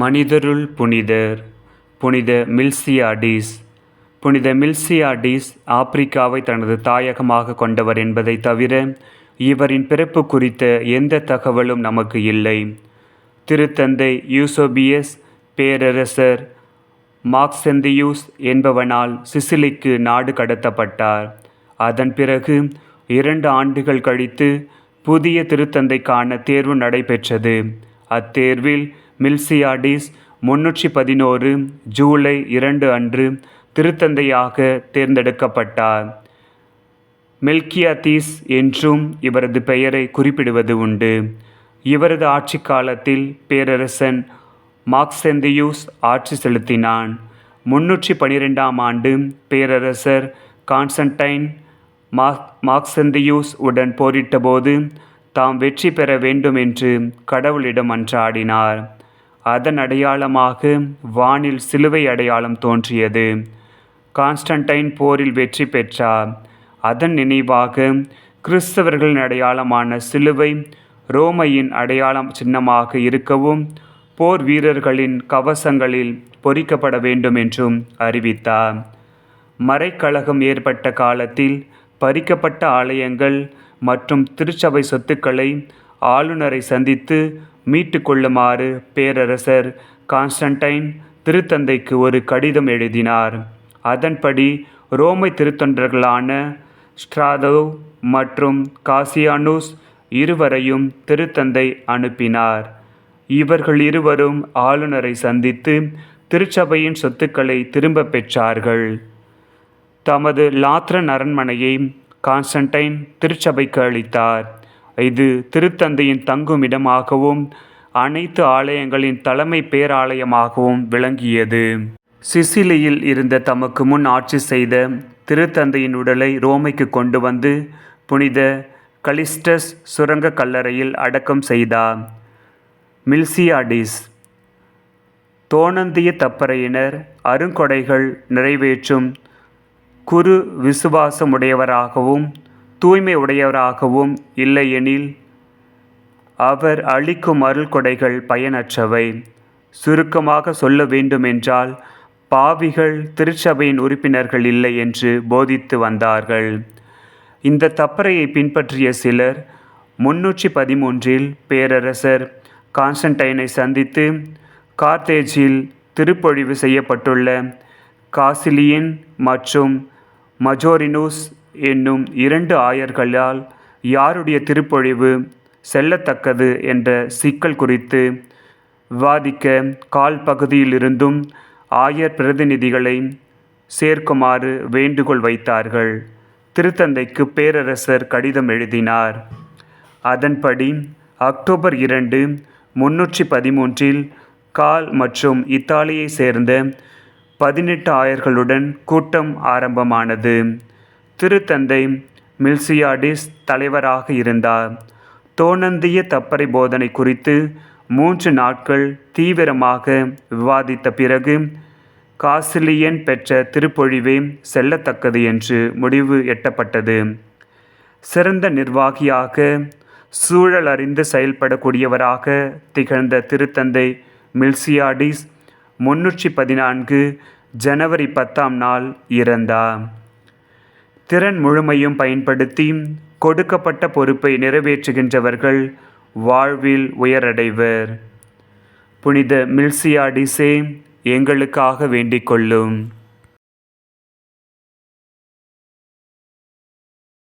மனிதருள் புனிதர். புனித மில்சியாடிஸ். புனித மில்சியாடிஸ் ஆப்பிரிக்காவை தனது தாயகமாக கொண்டவர் என்பதை தவிர இவரின் பிறப்பு குறித்த எந்த தகவலும் நமக்கு இல்லை. திருத்தந்தை யூசோபியஸ் பேரரசர் மாக்செந்தியூஸ் என்பவனால் சிசிலிக்கு நாடு கடத்தப்பட்டார். அதன் பிறகு இரண்டு ஆண்டுகள் கழித்து புதிய திருத்தந்தைக்கான தேர்வு நடைபெற்றது. அத்தேர்வில் மில்சியாடிஸ் முன்னூற்றி பதினோரு ஜூலை இரண்டு அன்று திருத்தந்தையாக தேர்ந்தெடுக்கப்பட்டார். மெல்கியாதீஸ் என்றும் இவரது பெயரை குறிப்பிடுவது உண்டு. இவரது ஆட்சி காலத்தில் பேரரசன் மார்க்செந்தியூஸ் ஆட்சி செலுத்தினான். முன்னூற்றி பனிரெண்டாம் ஆண்டு பேரரசர் கான்ஸ்டன்டைன் மாக் மாக்செந்தியூஸ் உடன் போரிட்டபோது தாம் வெற்றி பெற வேண்டும் என்று கடவுளிடம் அன்றாடினார் அதன் அடையாளமாக வானில் சிலுவை அடையாளம் தோன்றியது. கான்ஸ்டன்டைன் போரில் வெற்றி பெற்றார் அதன் நினைவாக கிறிஸ்தவர்களின் அடையாளமான சிலுவை ரோமையின் அடையாளம் சின்னமாக இருக்கவும் போர் வீரர்களின் கவசங்களில் பொறிக்கப்பட வேண்டும் என்றும் அறிவித்தார் மறைக்கழகம் ஏற்பட்ட காலத்தில் பறிக்கப்பட்ட ஆலயங்கள் மற்றும் திருச்சபை சொத்துக்களை ஆளுநரை சந்தித்து மீட்டு கொள்ளுமாறு பேரரசர் கான்ஸ்டன்டைன் திருத்தந்தைக்கு ஒரு கடிதம் எழுதினார். அதன்படி ரோமை திருத்தொண்டர்களான ஸ்ட்ராதோ மற்றும் காசியானூஸ் இருவரையும் திருத்தந்தை அனுப்பினார். இவர்கள் இருவரும் ஆளுநரை சந்தித்து திருச்சபையின் சொத்துக்களை திரும்ப பெற்றார்கள். தமது லாத்ரன் அரண்மனையை கான்ஸ்டன்டைன் திருச்சபைக்கு அளித்தார். இது திருத்தந்தையின் தங்குமிடமாகவும் அனைத்து ஆலயங்களின் தலைமை பேராலயமாகவும் விளங்கியது. சிசிலியில் இருந்த தமக்கு முன் ஆட்சி செய்த திருத்தந்தையின் உடலை ரோமைக்கு கொண்டு வந்து புனித கலிஸ்டஸ் சுரங்க கல்லறையில் அடக்கம் செய்தார் மில்சியாடிஸ் தோணந்திய தப்பறையினர் அருங்கொடைகள் நிறைவேற்றும் குரு விசுவாசமுடையவராகவும் தூய்மை உடையவராகவும் இல்லையெனில் அவர் அளிக்கும் அருள் கொடைகள் பயனற்றவை. சுருக்கமாக சொல்ல வேண்டுமென்றால் பாவிகள் திருச்சபையின் உறுப்பினர்கள் இல்லை என்று போதித்து வந்தார்கள். இந்த தப்பறையை பின்பற்றிய சிலர் முன்னூற்றி பதிமூன்றில் பேரரசர் கான்ஸ்டன்டைனை சந்தித்து கார்த்தேஜில் திருப்பொழிவு செய்யப்பட்டுள்ள காசிலியன் மற்றும் மஜோரினூஸ் என்னும் இரண்டு ஆயர்களால் யாருடைய திருப்பொழிவு செல்லத்தக்கது என்ற சிக்கல் குறித்து விவாதிக்க கால் பகுதியிலிருந்தும் ஆயர் பிரதிநிதிகளை சேர்க்குமாறு வேண்டுகோள் வைத்தார்கள். திருத்தந்தைக்கு பேரரசர் கடிதம் எழுதினார். அதன்படி அக்டோபர் இரண்டு முன்னூற்றி பதிமூன்றில் கால் மற்றும் இத்தாலியை சேர்ந்த பதினெட்டு ஆயர்களுடன் கூட்டம் ஆரம்பமானது. திருத்தந்தை மில்சியாடிஸ் தலைவராக இருந்தார். தோணந்திய தப்பறை போதனை குறித்து மூன்று நாட்கள் தீவிரமாக விவாதித்த பிறகு காசிலியன் பெற்ற திருப்பொழிவே செல்லத்தக்கது என்று முடிவு எட்டப்பட்டது. சிறந்த நிர்வாகியாக சூழல் அறிந்து செயல்படக்கூடியவராக திகழ்ந்த திருத்தந்தை மில்சியாடிஸ் முன்னூற்றி பதினான்கு ஜனவரி பத்தாம் நாள் இறந்தார். திறன் முழுமையும் பயன்படுத்தி கொடுக்கப்பட்ட பொறுப்பை நிறைவேற்றுகின்றவர்கள் வாழ்வில் உயரடைவர். புனித மில்சியாடிசே எங்களுக்காக வேண்டிக் கொள்ளும்.